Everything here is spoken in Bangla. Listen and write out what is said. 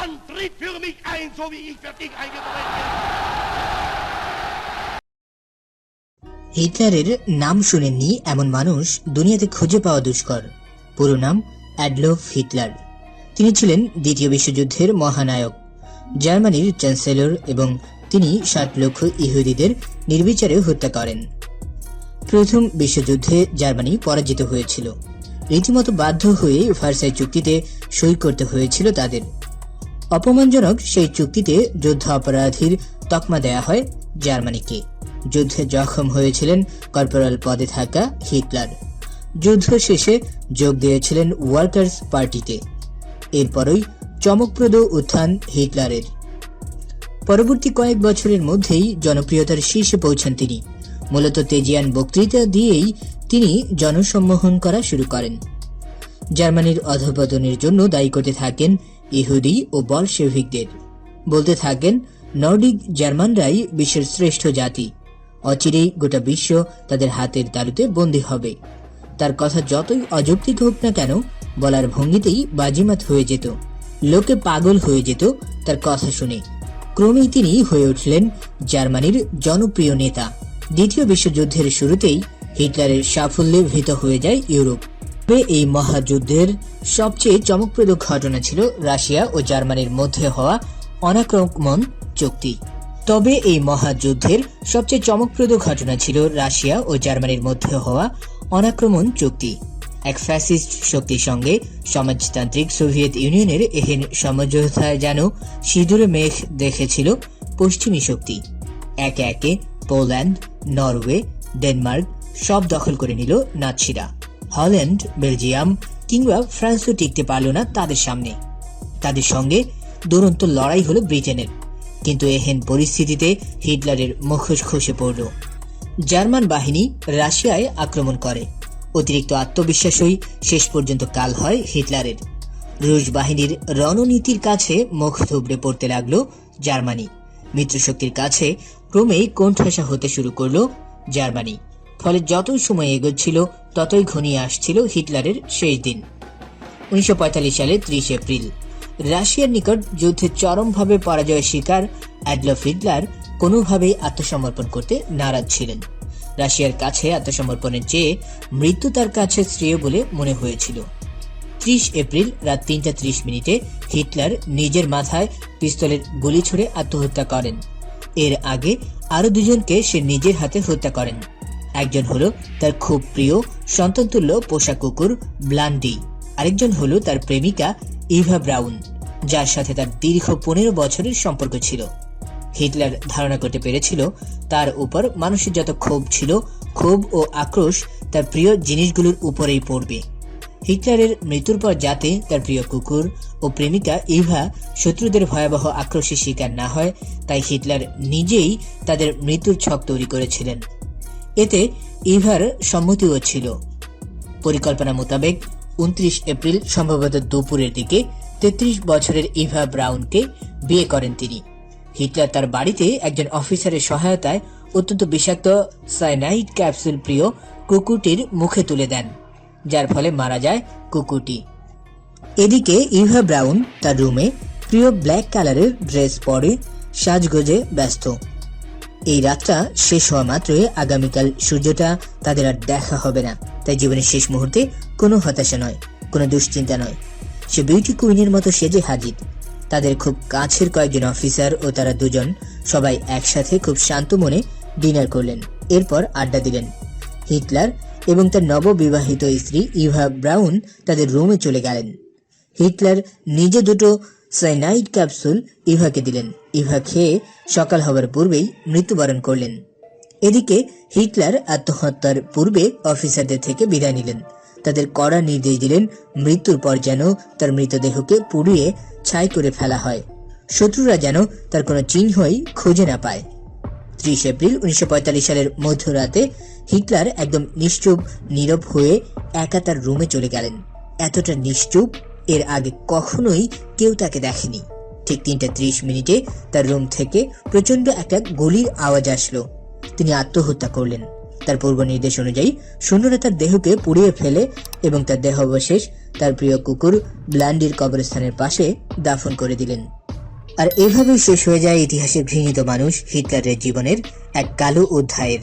Dann tritt für mich ein, so wie ich für dich eingetreten bin. হিটলারের নাম শুনেননি এমন মানুষ দুনিয়াতে খুঁজে পাওয়া দুষ্কর। পুরো নাম অ্যাডলফ হিটলার। তিনি ছিলেন দ্বিতীয় বিশ্বযুদ্ধের মহানায়ক। জার্মানির চ্যান্সেলর এবং তিনি ষাট লক্ষ ইহুদিদের নির্বিচারে হত্যা করেন। প্রথম বিশ্বযুদ্ধে জার্মানি পরাজিত হয়েছিল। রীতিমতো বাধ্য হয়ে ভার্সাই চুক্তিতে সই করতে হয়েছিল তাদের। অপমানজনক সেই চুক্তিতে যুদ্ধ অপরাধীর তকমা দেয়া হয় জার্মানিকে। যুদ্ধে জখম হয়েছিলেন কর্পোরাল পদে থাকা হিটলার। যুদ্ধ শেষে যোগ দিয়েছিলেন ওয়ার্কার্স পার্টিতে। এরপরই চমকপ্রদ উত্থান হিটলারের। পরবর্তী কয়েক বছরের মধ্যেই জনপ্রিয়তার শীর্ষে পৌঁছান তিনি। মূলত তেজিয়ান বক্তৃতা দিয়েই তিনি জনসম্মোহন করা শুরু করেন। জার্মানির অধপতনের জন্য দায়ী করতে থাকেন ইহুদি ও বলশেভিকদের। বলতে থাকেন, নর্ডিক জার্মানরাই বিশ্বের শ্রেষ্ঠ জাতি। অচিরেই গোটা বিশ্ব তাদের হাতের তালুতে বন্দী হবে। তার কথা যতই অযৌক্তিক হোক না কেন, বলার ভঙ্গিতেই বাজিমাত হয়ে যেত। লোকে পাগল হয়ে যেত তার কথা শুনে। ক্রমেই তিনি হয়ে উঠলেন জার্মানির জনপ্রিয় নেতা। দ্বিতীয় বিশ্বযুদ্ধের শুরুতেই হিটলারের সাফল্যে ভীত হয়ে যায় ইউরোপ। তবে এই মহাযুদ্ধের সবচেয়ে চমকপ্রদ ঘটনা ছিল রাশিয়া ও জার্মানির মধ্যে হওয়া অনাক্রমণ চুক্তি। তবে এই মহাযুদ্ধের সবচেয়ে চমকপ্রদ ঘটনা ছিল রাশিয়া ও জার্মানির মধ্যে হওয়া অনাক্রমণ চুক্তি। এক ফ্যাসিস্ট শক্তির সঙ্গে সমাজতান্ত্রিক সোভিয়েত ইউনিয়নের এহেন সমঝোতায় যেন সিঁদুরে মেঘ দেখেছিল পশ্চিমী শক্তি। একে একে পোল্যান্ড, নরওয়ে, ডেনমার্ক সব দখল করে নিল নাৎসিরা। হল্যান্ড, বেলজিয়াম কিংবা ফ্রান্সও টিকতে পারল না তাদের সামনে। তাদের সঙ্গে দুরন্ত লড়াই হলো ব্রিটেনের। কিন্তু এহেন পরিস্থিতিতে হিটলারের মুখোশ খসে পড়ল। জার্মান বাহিনী রাশিয়ায় আক্রমণ করে। অতিরিক্ত আত্মবিশ্বাসই শেষ পর্যন্ত কাল হয় হিটলারের। রুশ বাহিনীর রণনীতির কাছে মুখ থুবড়ে পড়তে লাগল জার্মানি। মিত্রশক্তির কাছে ক্রমেই কোণঠাসা হতে শুরু করল জার্মানি। ফলে যতই সময় এগোচ্ছিল, ততই ঘনিয়ে আসছিল হিটলারের শেষ দিন। উনিশশো সালে ত্রিশ এপ্রিল। রাশিয়ার নিকট যুদ্ধে চরমভাবে পরাজয়ের শিকার অ্যাডলফ হিটলার কোনোভাবেই আত্মসমর্পণ করতে নারাজ ছিলেন। রাশিয়ার কাছে আত্মসমর্পণের চেয়ে মৃত্যু তার কাছে শ্রেয় বলে মনে হয়েছিল। ত্রিশ এপ্রিল রাত তিনটা ত্রিশ মিনিটে হিটলার নিজের মাথায় পিস্তলের গুলি ছুড়ে আত্মহত্যা করেন। এর আগে আরও দুজনকে সে নিজের হাতে হত্যা করেন। একজন হলো তার খুব প্রিয় সন্তানতুল্য পোষা কুকুর ব্লান্ডি। আরেকজন হলো তার প্রেমিকা ইভা ব্রাউন, যার সাথে তার দীর্ঘ পনেরো বছরের সম্পর্ক ছিল। হিটলার ধারণা করতে পেরেছিল তার উপর মানুষের যত ক্ষোভ ছিল, ক্ষোভ ও আক্রোশ তার প্রিয় জিনিসগুলোর উপরেই পড়বে। হিটলারের মৃত্যুর পর যাতে তার প্রিয় কুকুর ও প্রেমিকা ইভা শত্রুদের ভয়াবহ আক্রোশের শিকার না হয়, তাই হিটলার নিজেই তাদের মৃত্যুর ছক তৈরি করেছিলেন। এতে ইভার সম্মতিও ছিল। পরিকল্পনা মোতাবেক উনত্রিশ এপ্রিল সম্ভবত দুপুরের দিকে তেত্রিশ বছরের ইভা ব্রাউনকে বিয়ে করেন তিনি। হিটলার তার বাড়িতে একজন অফিসারের সহায়তায় অত্যন্ত বিষাক্ত সাইনাইড ক্যাপসুল প্রিয় কুকুরটির মুখে তুলে দেন, যার ফলে মারা যায় কুকুরটি। এদিকে ইভা ব্রাউন তার রুমে প্রিয় ব্ল্যাক কালারের ড্রেস পরে সাজগোজে ব্যস্ত। এই রাতটা শেষ হওয়া মাত্রই আগামীকাল সূর্যটা তাদের আর দেখা হবে না। তাই জীবনের শেষ মুহূর্তে কোনো হতাশা নয়, কোনো দুশ্চিন্তা নয়। সে বিউটি কুইনের মতো সেজে হাজির। তাদের খুব কাছের কয়েকজন অফিসার ও তারা দুজন সবাই একসাথে খুব শান্ত মনে ডিনার করলেন। এরপর আড্ডা দিলেন। হিটলার এবং তার নববিবাহিত স্ত্রী ইভা ব্রাউন তাদের রুমে চলে গেলেন। হিটলার নিজে দুটো সাইনাইড ক্যাপসুল ইভাকে দিলেন। ইভা খেয়ে সকাল হবার পূর্বেই মৃত্যুবরণ করলেন। এদিকে হিটলার আত্মহত্যার পূর্বে অফিসারদের থেকে বিদায় নিলেন। তাদের কড়া নির্দেশ দিলেন মৃত্যুর পর যেন তার মৃতদেহকে পুড়িয়ে ছাই করে ফেলা হয়। শত্রুরা যেন তার কোনো চিহ্নই খুঁজে না পায়। ত্রিশ এপ্রিল উনিশশো পঁয়তাল্লিশ সালের মধ্যরাতে হিটলার একদম নিশ্চুপ, নীরব হয়ে একা তার রুমে চলে গেলেন। এতটা নিশ্চুপ এর আগে কখনোই কেউ তাকে দেখেনি। ঠিক তিনটা ত্রিশ মিনিটে তার রুম থেকে প্রচণ্ড একটা গুলির আওয়াজ আসলো। তিনি আত্মহত্যা করলেন। তার পূর্ব নির্দেশ অনুযায়ী সৈন্যরা তার দেহকে পুড়িয়ে ফেলে এবং তার দেহ অবশেষ তার প্রিয় কুকুর ব্ল্যান্ডির কবরস্থানের পাশে দাফন করে দিলেন। আর এভাবেই শেষ হয়ে যায় ইতিহাসের ঘৃণিত মানুষ হিটলারের জীবনের এক কালো অধ্যায়ের।